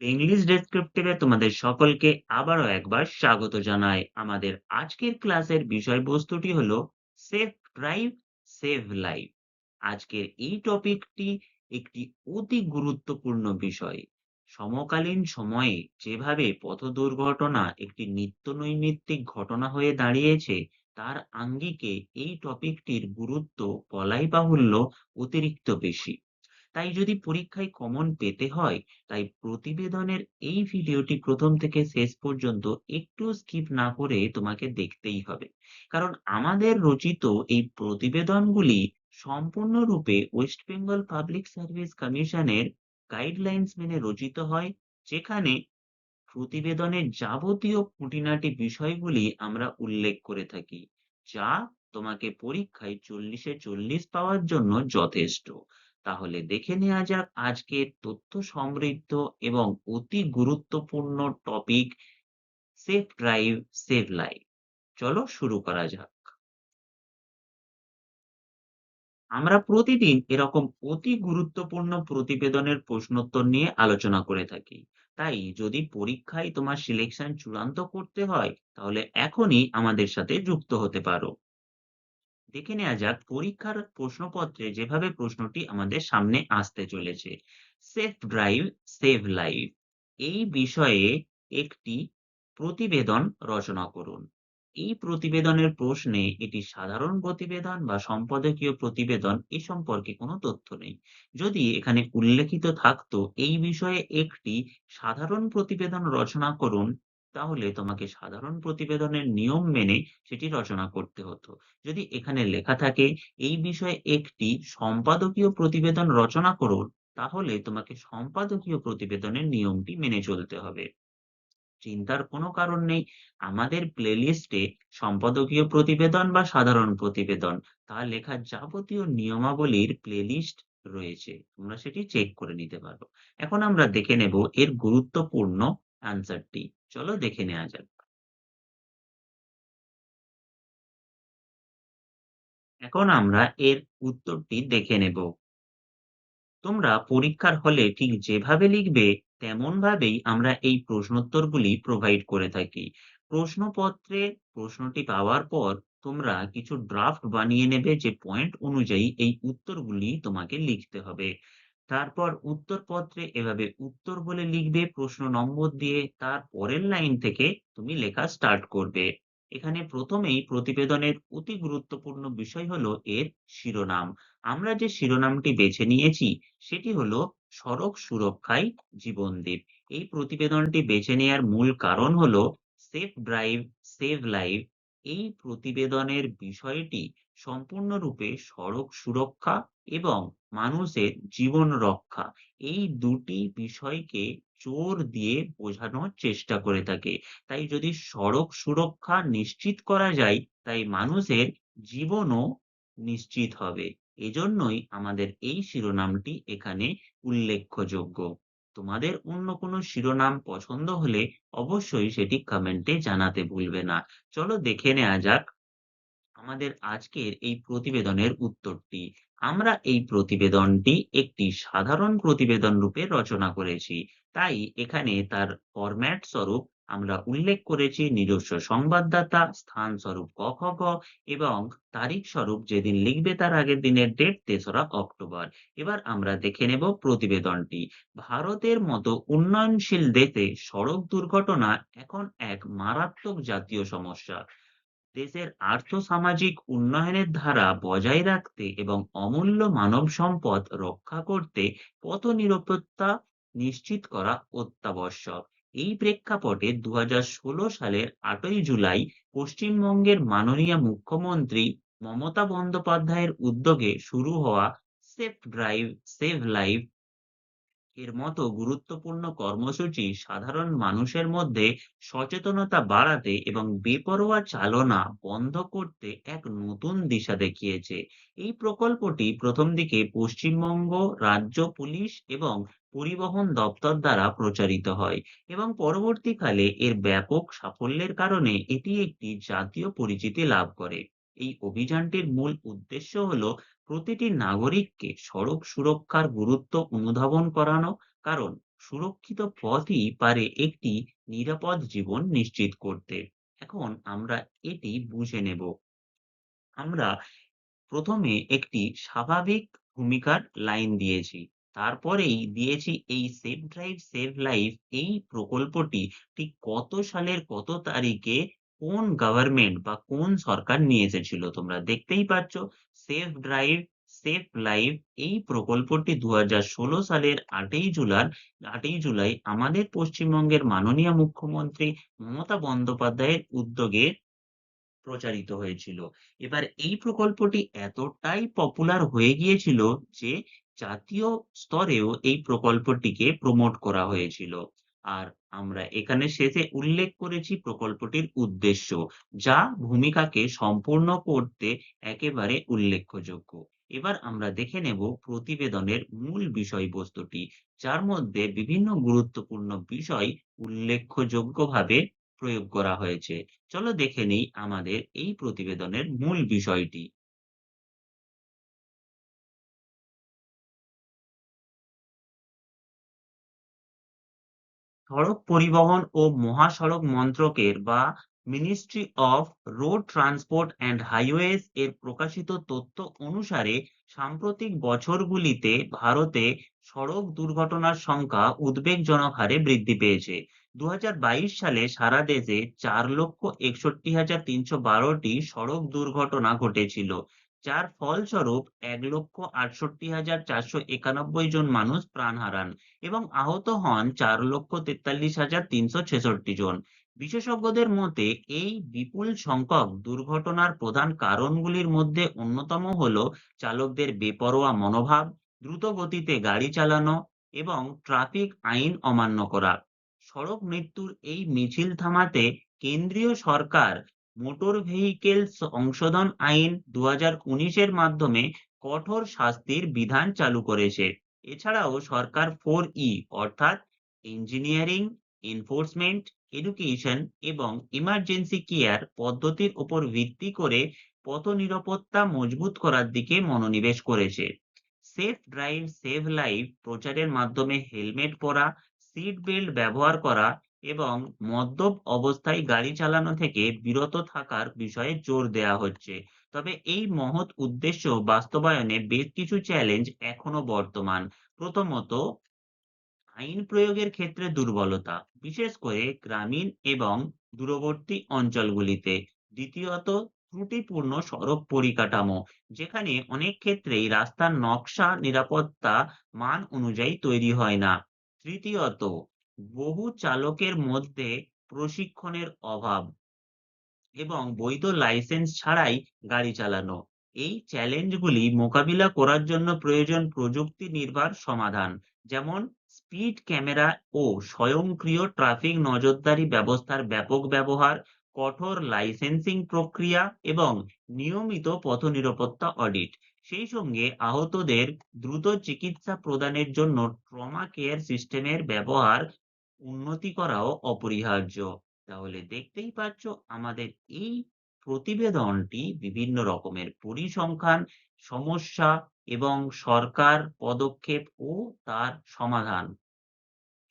English ডেসক্রিপটিভে তোমাদের সকলকে আবারও একবার স্বাগত জানাই। আমাদের আজকের ক্লাসের বিষয়বস্তুটি হলো সেফ ড্রাইভ সেভ লাইফ আজকের এই টপিকটি একটি অতি গুরুত্বপূর্ণ বিষয়। সমকালীন সময়ে যেভাবে পথ দুর্ঘটনা একটি নিত্য নৈমিত্তিক ঘটনা হয়ে দাঁড়িয়েছে, তার আঙ্গিকে এই টপিকটির গুরুত্ব বলাই বাহুল্য অতিরিক্ত বেশি। তাই যদি পরীক্ষায় কমন পেতে হয়, তাই প্রতিবেদনের এই ভিডিওটি প্রথম থেকে শেষ পর্যন্ত একটু স্কিপ না করে তোমাকে দেখতেই হবে। কারণ আমাদের রচিত এই প্রতিবেদনগুলি সম্পূর্ণরূপে ওয়েস্ট বেঙ্গল পাবলিক সার্ভিস কমিশনের গাইডলাইন্স মেনে রচিত হয়, যেখানে প্রতিবেদনের যাবতীয় খুঁটিনাটি বিষয়গুলি আমরা উল্লেখ করে থাকি, যা তোমাকে পরীক্ষায় চল্লিশে চল্লিশ পাওয়ার জন্য যথেষ্ট। তাহলে দেখে নেওয়া যাক আজকের তথ্য সমৃদ্ধ এবং অতি গুরুত্বপূর্ণ topic safe drive save life চলো শুরু করা যাক। আমরা প্রতিদিন এরকম অতি গুরুত্বপূর্ণ প্রতিবেদনের প্রশ্নোত্তর নিয়ে আলোচনা করে থাকি। তাই যদি পরীক্ষায় তোমার সিলেকশন চূড়ান্ত করতে হয়, তাহলে এখনই আমাদের সাথে যুক্ত হতে পারো। দেখে নেওয়া যাক পরীক্ষার প্রশ্নপত্রে যেভাবে প্রশ্নটি আমাদের সামনে আসতে চলেছে। সেফ ড্রাইভ সেভ লাইফ এই বিষয়ে একটি প্রতিবেদন রচনা করুন। এই প্রতিবেদনের প্রশ্নে এটি সাধারণ প্রতিবেদন বা সম্পাদকীয় প্রতিবেদন এ সম্পর্কে কোনো তথ্য নেই। যদি এখানে উল্লেখিত থাকতো, এই বিষয়ে একটি সাধারণ প্রতিবেদন রচনা করুন তাহলে তোমাকে সাধারণ প্রতিবেদনের নিয়ম মেনে সেটি রচনা করতে হতো। যদি এখানে লেখা থাকে, এই বিষয়ে একটি সম্পাদকীয় প্রতিবেদন রচনা করুন তাহলে তোমাকে সম্পাদকীয় প্রতিবেদনের নিয়মটি মেনে চলতে হবে। চিন্তার কোনো কারণ নেই। আমাদের প্লেলিস্টে সম্পাদকীয় প্রতিবেদন বা সাধারণ প্রতিবেদন, তা লেখা যাবতীয় নিয়মাবলীর প্লেলিস্ট রয়েছে। তোমরা সেটি চেক করে নিতে পারো। এখন আমরা দেখে নেব এর গুরুত্বপূর্ণ অ্যান্সারটি চলো দেখে নেওয়া যাক। এখন আমরা এর উত্তরটি দেখে নেব। তোমরা পরীক্ষার হলে ঠিক যেভাবে লিখবে তেমন ভাবেই আমরা এই প্রশ্নোত্তরগুলি প্রোভাইড করে থাকি। প্রশ্নপত্রে প্রশ্নটি পাওয়ার পর তোমরা কিছু ড্রাফট বানিয়ে নেবে যে পয়েন্ট অনুযায়ী এই উত্তরগুলি তোমাকে লিখতে হবে। তারপর উত্তরপত্রে এভাবে উত্তর বলে লিখবে, প্রশ্ন নম্বর দিয়ে তার পরের লাইন থেকে তুমি লেখা স্টার্ট করবে। এখানে প্রথমেই প্রতিবেদনের অতি গুরুত্বপূর্ণ বিষয় হলো এর শিরোনাম। আমরা যে শিরোনামটি বেছে নিয়েছি, সেটি হলো সড়ক সুরক্ষায় জীবনদীপ এই প্রতিবেদনটি বেছে নেওয়ার মূল কারণ হলো সেফ ড্রাইভ সেভ লাইফ এই প্রতিবেদনের বিষয়টি সম্পূর্ণরূপে সড়ক সুরক্ষা এবং মানুষের জীবন রক্ষা। এই দুটি বিষয়কে জোর দিয়ে বোঝানোর চেষ্টা করে থাকে। তাই যদি সড়ক সুরক্ষা নিশ্চিত করা যায়, তাই মানুষের জীবনও নিশ্চিত হবে। এজন্যই আমাদের এই শিরোনামটি এখানে উল্লেখযোগ্য। তোমাদের অন্য কোনো শিরোনাম পছন্দ হলে অবশ্যই সেটি কমেন্টে জানাতে ভুলবে না। চলো দেখে নেওয়া যাক আমাদের আজকের এই প্রতিবেদনের উত্তরটি। আমরা এই প্রতিবেদনটি একটি সাধারণ প্রতিবেদন রূপে রচনা করেছি। তাই এখানে তার ফরম্যাট স্বরূপ আমরা উল্লেখ করেছি নিজস্ব সংবাদদাতা স্থান স্বরূপ ক খ গ এবং তারিখ স্বরূপ যেদিন লিখবে তার আগের দিনের ডেট তেসরা অক্টোবর। এবার আমরা দেখে নেব প্রতিবেদনটি। ভারতের মতো উন্নয়নশীল দেশে সড়ক দুর্ঘটনা এখন এক মারাত্মক জাতীয় সমস্যা। দেশের আর্থ-সামাজিক উন্নয়নের ধারা বজায় রাখতে এবং অমূল্য মানব সম্পদ রক্ষা করতে পথ নিরাপত্তা নিশ্চিত করা অত্যাবশ্যক। এই প্রেক্ষাপটে দু হাজার ষোলো সালের আটই জুলাই পশ্চিমবঙ্গের মাননীয় মুখ্যমন্ত্রী মমতা বন্দ্যোপাধ্যায়ের উদ্যোগে শুরু হওয়া সেফ ড্রাইভ, সেভ লাইফ এর মতো গুরুত্বপূর্ণ কর্মসূচি সাধারণ মানুষের মধ্যে সচেতনতা বাড়াতে এবং বেপরোয়া চালনা বন্ধ করতে এক নতুন দিশা দেখিয়েছে। এই প্রকল্পটি প্রথম দিকে পশ্চিমবঙ্গ রাজ্য পুলিশ এবং পরিবহন দপ্তর দ্বারা প্রচারিত হয় এবং পরবর্তীকালে এর ব্যাপক সাফল্যের কারণে এটি একটি জাতীয় পরিচিতি লাভ করে এই অভিযানটির মূল উদ্দেশ্য হলো প্রতিটি নাগরিককে সড়ক সুরক্ষার গুরুত্ব অনুধাবন করানো, কারণ সুরক্ষিত পথই পারে একটি নিরাপদ জীবন নিশ্চিত করতে। এখন আমরা এটি বুঝে নেব। আমরা প্রথমে একটি স্বাভাবিক ভূমিকার লাইন দিয়েছি। তারপরেই দিয়েছি এই সেভ ড্রাইভ সেভ লাইফ এই প্রকল্পটি ঠিক কত সালের কত তারিখে কোন গভর্নমেন্ট বা কোন সরকার নিয়ে এসেছিল তোমরা দেখতেই পাচ্ছ সেভ ড্রাইভ সেভ লাইফ এই প্রকল্পটি দু সালের আটই জুলাই আটই জুলাই আমাদের পশ্চিমবঙ্গের মাননীয় মুখ্যমন্ত্রী মমতা বন্দ্যোপাধ্যায়ের উদ্যোগে প্রচারিত হয়েছিল। এবার এই প্রকল্পটি এতটাই পপুলার হয়ে গিয়েছিল যে জাতীয় স্তরেও এই প্রকল্পটিকে প্রমোট করা হয়েছিল। আর আমরা এখানে শেষে উল্লেখ করেছি প্রকল্পটির উদ্দেশ্য, যা ভূমিকাকে সম্পূর্ণ করতে একেবারে উল্লেখযোগ্য। এবার আমরা দেখে নেব প্রতিবেদনের মূল বিষয়বস্তুটি, যার মধ্যে বিভিন্ন গুরুত্বপূর্ণ বিষয় উল্লেখযোগ্যভাবে প্রয়োগ করা হয়েছে। চলো দেখে নিই আমাদের এই প্রতিবেদনের মূল বিষয়টি। সড়ক পরিবহন ও মহাসড়ক মন্ত্রকের বা ministry of road transport and highways এর প্রকাশিত তথ্য অনুসারে সাম্প্রতিক বছরগুলিতে ভারতে সড়ক দুর্ঘটনার সংখ্যা উদ্বেগজনক হারে বৃদ্ধি পেয়েছে। দু হাজার বাইশ সালে সারা দেশে চার লক্ষ একষট্টি হাজার তিনশো বারোটি সড়ক দুর্ঘটনা ঘটেছিল যার ফলস্বরূপ এক লক্ষ আটষট্টি হাজার চারশো একানব্বই জন মানুষ প্রাণ হারান এবং আহত হন চার লক্ষ তেতাল্লিশ হাজার তিনশো ছেষট্টি জন। বিশেষজ্ঞদের মতে, এই বিপুল সংখ্যক দুর্ঘটনার প্রধান কারণগুলির মধ্যে অন্যতম হল চালকদের বেপরোয়া মনোভাব, দ্রুত গতিতে গাড়ি চালানো এবং ট্রাফিক আইন অমান্য করা। সড়ক মৃত্যুর এই মিছিল থামাতে কেন্দ্রীয় সরকার মোটর ভেহিকেল সংশোধন আইন দু এর মাধ্যমে কঠোর শাস্তির বিধান চালু করেছে। এছাড়াও সরকার ফোর ই, অর্থাৎ ইঞ্জিনিয়ারিং, এনফোর্সমেন্ট, এডুকেশন এবং ইমার্জেন্সি কেয়ার পদ্ধতির উপর ভিত্তি করে পথ নিরাপত্তা মজবুত করার দিকে মনোনিবেশ করেছে। সেফ ড্রাইভ, সেভ লাইফ প্রচারের মাধ্যমে হেলমেট পরা, সিট বেল্ট ব্যবহার করা এবং মদ্যপ অবস্থায় গাড়ি চালানো থেকে বিরত থাকার বিষয়ে জোর দেয়া হচ্ছে। তবে এই মহৎ উদ্দেশ্য বাস্তবায়নে বেশ কিছু চ্যালেঞ্জ এখনও বর্তমান। প্রথমত, আইন প্রয়োগের ক্ষেত্রে দুর্বলতা, বিশেষ করে গ্রামীণ এবং দূরবর্তী অঞ্চলগুলিতে। দ্বিতীয়ত, ত্রুটিপূর্ণ সড়ক পরিকাঠামো, যেখানে অনেক ক্ষেত্রেই রাস্তার নকশা নিরাপত্তা মান অনুযায়ী তৈরি হয় না। তৃতীয়ত বহু চালকের মধ্যে প্রশিক্ষণের অভাব এবং বৈধ লাইসেন্স ছাড়াই গাড়ি চালানো। এই চ্যালেঞ্জগুলি মোকাবিলা করার জন্য প্রয়োজন প্রযুক্তি নির্ভর সমাধান, যেমন স্পিড ক্যামেরা ও স্বয়ংক্রিয় ট্রাফিক নজরদারি ব্যবস্থার ব্যাপক ব্যবহার, কঠোর লাইসেন্সিং প্রক্রিয়া এবং নিয়মিত পথ নিরাপত্তা অডিট। সেই সঙ্গে আহতদের দ্রুত চিকিৎসা প্রদানের জন্য ট্রমা কেয়ার সিস্টেমের ব্যবহার উন্নতি করাও অপরিহার্য। তাহলে দেখতেই পাচ্ছ আমাদের এই প্রতিবেদনটি বিভিন্ন রকমের পরিসংখ্যান, সমস্যা এবং সরকার পদক্ষেপ ও তার সমাধান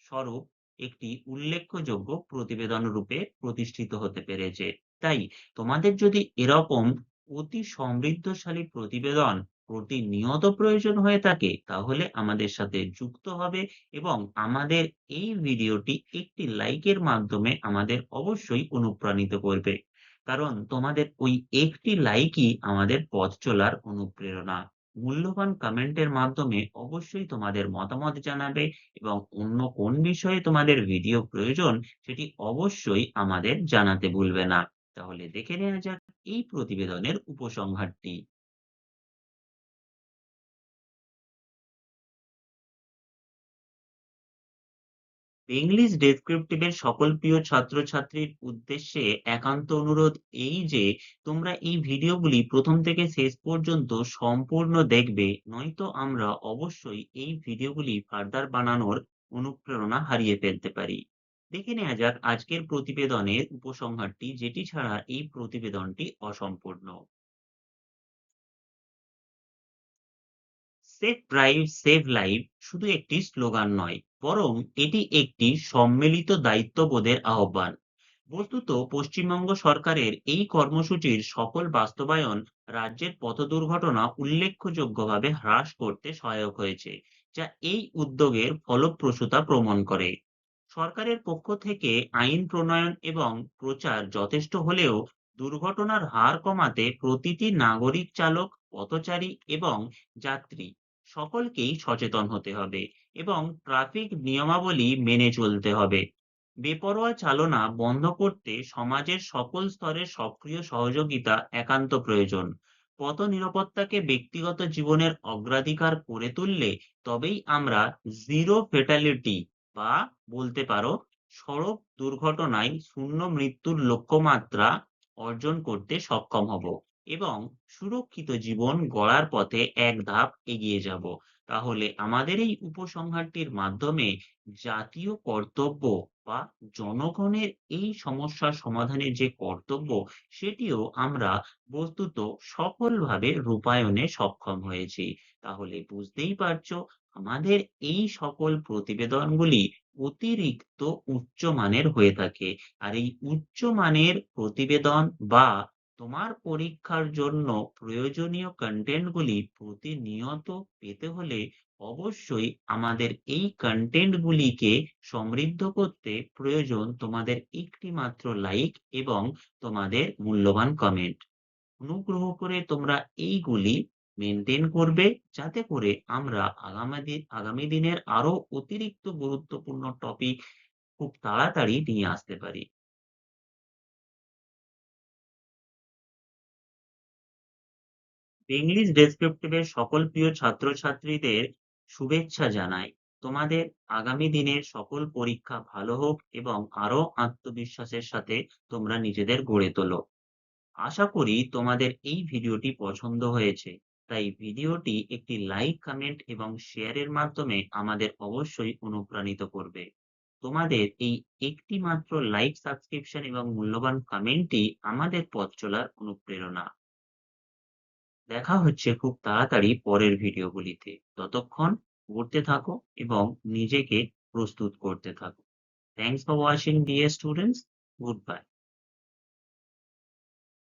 স্বরূপ একটি উল্লেখযোগ্য প্রতিবেদন রূপে প্রতিষ্ঠিত হতে পেরেছে। তাই তোমাদের যদি এরকম অতি সমৃদ্ধশালী প্রতিবেদন প্রতিনিয়ত প্রয়োজন হয়ে থাকে, তাহলে আমাদের সাথে যুক্ত হবে এবং আমাদের এই ভিডিওটি একটি লাইকের মাধ্যমে আমাদের অবশ্যই অনুপ্রাণিত করবে। কারণ তোমাদের ওই একটি লাইকই আমাদের পথ চলার অনুপ্রেরণা। মূল্যবান কমেন্টের মাধ্যমে অবশ্যই তোমাদের মতামত জানাবে এবং অন্য কোন বিষয়ে তোমাদের ভিডিও প্রয়োজন সেটি অবশ্যই আমাদের জানাতে ভুলবে না। তাহলে দেখে নেওয়া যাক এই প্রতিবেদনের উপসংহারটি। ইংলিশ ডেসক্রিপটিভের সকল প্রিয় ছাত্রছাত্রীর উদ্দেশ্যে একান্ত অনুরোধ এই যে, তোমরা এই ভিডিওগুলি প্রথম থেকে শেষ পর্যন্ত সম্পূর্ণ দেখবে, নয়তো আমরা অবশ্যই এই ভিডিওগুলি ফার্দার বানানোর অনুপ্রেরণা হারিয়ে ফেলতে পারি। দেখে নেওয়া যাক আজকের প্রতিবেদনের উপসংহারটি, যেটি ছাড়া এই প্রতিবেদনটি অসম্পূর্ণ। সেফ ড্রাইভ সেভ লাইফ শুধু একটি স্লোগান নয়, বরং এটি একটি সম্মিলিত দায়িত্ববোধের আহ্বান। বস্তুত পশ্চিমবঙ্গ সরকারের এই কর্মসূচির সফল বাস্তবায়ন রাজ্যের পথ দুর্ঘটনা উল্লেখযোগ্যভাবে হ্রাস করতে সহায়ক হয়েছে, যা এই উদ্যোগের ফলপ্রসূতা প্রমাণ করে। সরকারের পক্ষ থেকে আইন প্রণয়ন এবং প্রচার যথেষ্ট হলেও দুর্ঘটনার হার কমাতে প্রতিটি নাগরিক চালক, পথচারী এবং যাত্রী সকলকেই সচেতন হতে হবে এবং ট্রাফিক নিয়মাবলী মেনে চলতে হবে। বেপরোয়া চালনা বন্ধ করতে সমাজের সকল স্তরের সক্রিয় সহযোগিতা একান্ত প্রয়োজন। পথ নিরাপত্তাকে ব্যক্তিগত জীবনের অগ্রাধিকার করে তুললে তবেই আমরা জিরো ফেটালিটি বা বলতে পারো সড়ক দুর্ঘটনায় শূন্য মৃত্যুর লক্ষ্যমাত্রা অর্জন করতে সক্ষম হব। এবং সুরক্ষিত জীবন গড়ার পথে এক ধাপ এগিয়ে যাব। তাহলে আমাদের এই উপসংহারটির মাধ্যমে জাতীয় কর্তব্য বা জনগণের এই সমস্যার সমাধানের যে কর্তব্য, সেটিও আমরা বস্তুত সফলভাবে রূপায়ণে সক্ষম হয়েছি। তাহলে বুঝতেই পারছ, আমাদের এই সকল প্রতিবেদনগুলি অতিরিক্ত উচ্চমানের হয়ে থাকে। আর এই উচ্চমানের প্রতিবেদন বা তোমার পরীক্ষার জন্য প্রয়োজনীয় কন্টেন্ট গুলি প্রতিনিয়ত পেতে হলে অবশ্যই আমাদের এই কন্টেন্ট গুলিকে সমৃদ্ধ করতে প্রয়োজন তোমাদের একটি মাত্র লাইক এবং তোমাদের মূল্যবান কমেন্ট অনুগ্রহ করে তোমরা এইগুলি মেনটেন করবে যাতে করে আমরা আগামী আগামী দিনের আরও অতিরিক্ত গুরুত্বপূর্ণ টপিক খুব তাড়াতাড়ি নিয়ে আসতে পারি। ইংলিশ ডেসক্রিপটিভের সকল প্রিয় ছাত্রছাত্রীদের শুভেচ্ছা জানাই। তোমাদের আগামী দিনের সকল পরীক্ষা ভালো হোক এবং আরও আত্মবিশ্বাসের সাথে তোমরা নিজেদের গড়ে তোলো। আশা করি তোমাদের এই ভিডিওটি পছন্দ হয়েছে। তাই ভিডিওটি একটি লাইক কমেন্ট এবং শেয়ারের মাধ্যমে আমাদের অবশ্যই অনুপ্রাণিত করবে। তোমাদের এই একটি মাত্র লাইক সাবস্ক্রিপশন এবং মূল্যবান কমেন্টই আমাদের পথ চলার অনুপ্রেরণা। দেখা হচ্ছে খুব তাড়াতাড়ি পরের ভিডিওগুলিতে। ততক্ষণ পড়তে থাকো এবং নিজেকে প্রস্তুত করতে থাকো। Thanks for watching dear students good bye